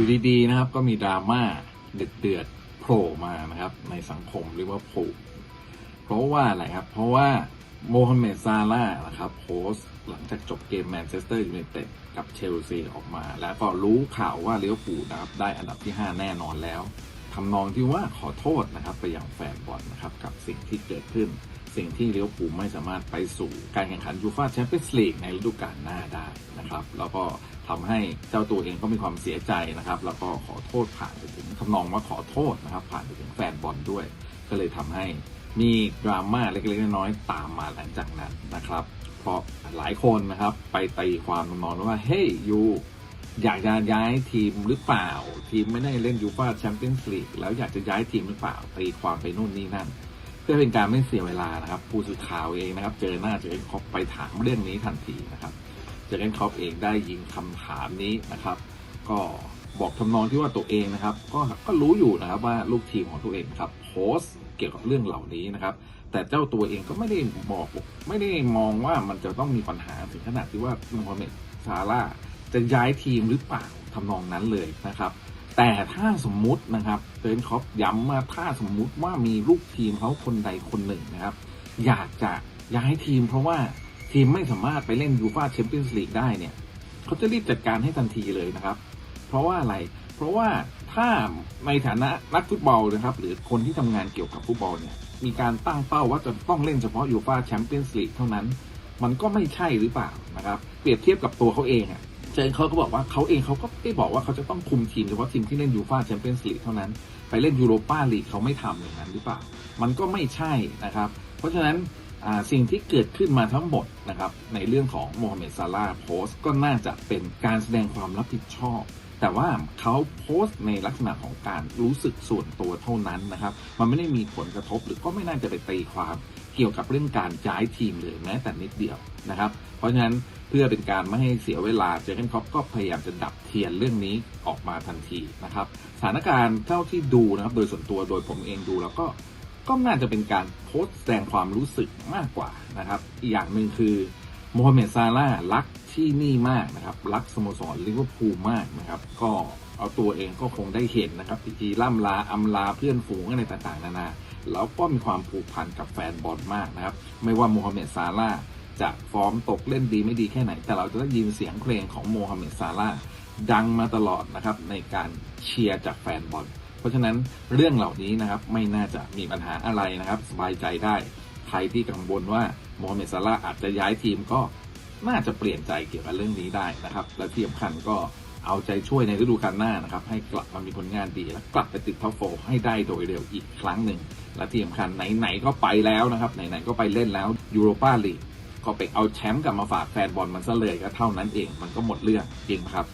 ยู่ดีๆนะครับ ก็มีดราม่าเดือดๆโผล่มานะครับ ในสังคมลิเวอร์พูลเพราะว่าอะไรครับ เพราะว่าโมฮัมเหม็ดซาร่าห์นะครับโพสต์หลังจากจบเกมแมนเชสเตอร์ยูไนเต็ดกับเชลซีออกมา แล้วก็รู้ข่าวว่าเลิเวอร์พูนะครับได้อันดับที่ 5 แน่นอนแล้วทำนองที่ว่าขอโทษนะครับไปยังแฟนบอลนะครับกับสิ่งที่เกิดขึ้น สิ่งที่เลิเวอร์พูไม่สามารถไปสู่การแข่งขันยูฟ่าแชมเปี้ยนส์ลีกในฤดูกาลหน้าได้นะครับ แล้วก็ ทำให้เจ้าตัวเองก็มีความเสียใจนะครับ แล้วก็ขอโทษผ่านไปถึงทำนองว่าขอโทษนะครับ ผ่านไปถึงแฟนบอลด้วย ก็เลยทำให้มีดราม่าเล็กๆน้อยๆตามมาหลังจากนั้นนะครับ เพราะหลายคนนะครับ ไปตีความทำนองว่าเฮ้ยยูอยากจะย้ายทีมหรือเปล่า ทีมไม่ได้เล่นยูฟาแชมเปี้ยนส์ลีกแล้วอยากจะย้ายทีมหรือเปล่าตีความไปนู่นนี่นั่นเพื่อเป็นการไม่เสียเวลานะครับ ผู้สื่อข่าวเองนะครับ เจอหน้าเจอเอ็นคอปไปถามเรื่องนี้ทันทีนะครับ เจอเอ็นคอปเองได้ยิงคำถามนี้นะครับ ก็บอกทำนองที่ว่าตัวเองนะครับ ก็ก็รู้อยู่นะครับว่าลูกทีมของตัวเองครับโพสเกี่ยวกับเรื่องเหล่านี้นะครับ แต่เจ้าตัวเองก็ไม่ได้บอกไม่ได้มองว่ามันจะต้องมีปัญหาถึงขนาดที่ว่าโมฮัมเหม็ดซาร่าจะย้ายทีมหรือเปล่าทำนองนั้นเลยนะครับ แต่ถ้าสมมุตินะครับเซนคอปย้ำมาถ้าสมมุติว่ามีลูกทีมเขาคนใดคนหนึ่งนะครับ อยากจะย้ายทีมเพราะว่า ทีมไม่สามารถไปเล่นยูฟาแชมเปี้ยนส์ลีกได้เนี่ยเขาจะรีบจัดการให้ทันทีเลยนะครับ เพราะว่าอะไร เพราะว่าถ้าในฐานะนักฟุตบอลนะครับ หรือคนที่ทำงานเกี่ยวกับฟุตบอลเนี่ยมีการตั้งเป้าว่าจะต้องเล่นเฉพาะยูฟาแชมเปี้ยนส์ลีกเท่านั้น มันก็ไม่ใช่หรือเปล่านะครับเปรียบเทียบกับตัวเขาเองอะเจนเขาก็บอกว่าเขาเองเขาก็ไม่บอกว่าเขาจะต้องคุมทีมเฉพาะทีมที่เล่นยูฟาแชมเปี้ยนส์ลีกเท่านั้น ไปเล่นยูโรปาลีกเขาไม่ทำอย่างนั้นหรือเปล่า มันก็ไม่ใช่นะครับ เพราะฉะนั้น สิ่งที่เกิดขึ้นมาทั้งหมดนะครับในเรื่องของโมฮัมเหม็ดซาร่าโพสต์ก็น่าจะเป็นการแสดงความรับผิดชอบ แต่ว่าเขาโพสต์ในลักษณะของการรู้สึกส่วนตัวเท่านั้นนะครับ มันไม่ได้มีผลกระทบหรือก็ไม่น่าจะไปตีความเกี่ยวกับเรื่องการย้ายทีมเลยแม้แต่นิดเดียวนะครับ เพราะฉะนั้นเพื่อเป็นการไม่ให้เสียเวลาเจอร์เกนคอปก็พยายามจะดับเทียนเรื่องนี้ออกมาทันทีนะครับ สถานการณ์เท่าที่ดูนะครับ โดยส่วนตัวโดยผมเองดูแล้วก็ ก็น่าจะเป็นการโพสต์แสดงความรู้สึกมากกว่านะครับอีกอย่างหนึ่งคือโมฮัมเหม็ดซาร่ารักที่นี่มากนะครับ รักสโมสรลิเวอร์พูลมากนะครับ ก็เอาตัวเองก็คงได้เห็นนะครับพิธีล่ำลาอำลาเพื่อนฝูงอะไรต่างๆนานาแล้วก็มีความผูกพันกับแฟนบอลมากนะครับ ไม่ว่าโมฮัมเหม็ดซาร่าจะฟอร์มตกเล่นดีไม่ดีแค่ไหน แต่เราจะได้ยินเสียงเพลงของโมฮัมเหม็ดซาร่าดังมาตลอดนะครับในการเชียร์จากแฟนบอล เพราะฉะนั้นเรื่องเหล่านี้นะครับไม่น่าจะมีปัญหาอะไรนะครับสบายใจได้ ใครที่กังวลว่าโมฮัมเหม็ดซาร่าอาจจะย้ายทีมก็น่าจะเปลี่ยนใจเกี่ยวกับเรื่องนี้ได้นะครับ และที่สำคัญก็เอาใจช่วยในฤดูกาลหน้านะครับ ให้กลับมามีผลงานดี และกลับไปติดท็อปโฟร์ให้ได้โดยเร็วอีกครั้งหนึ่ง และที่สำคัญไหนๆก็ไปแล้วนะครับ ไหนๆก็ไปเล่นแล้วยูโรปาลีกก็ไปเอาแชมป์กลับมาฝากแฟนบอลมันซะเลยก็เท่านั้นเอง มันก็หมดเรื่องจริงครับ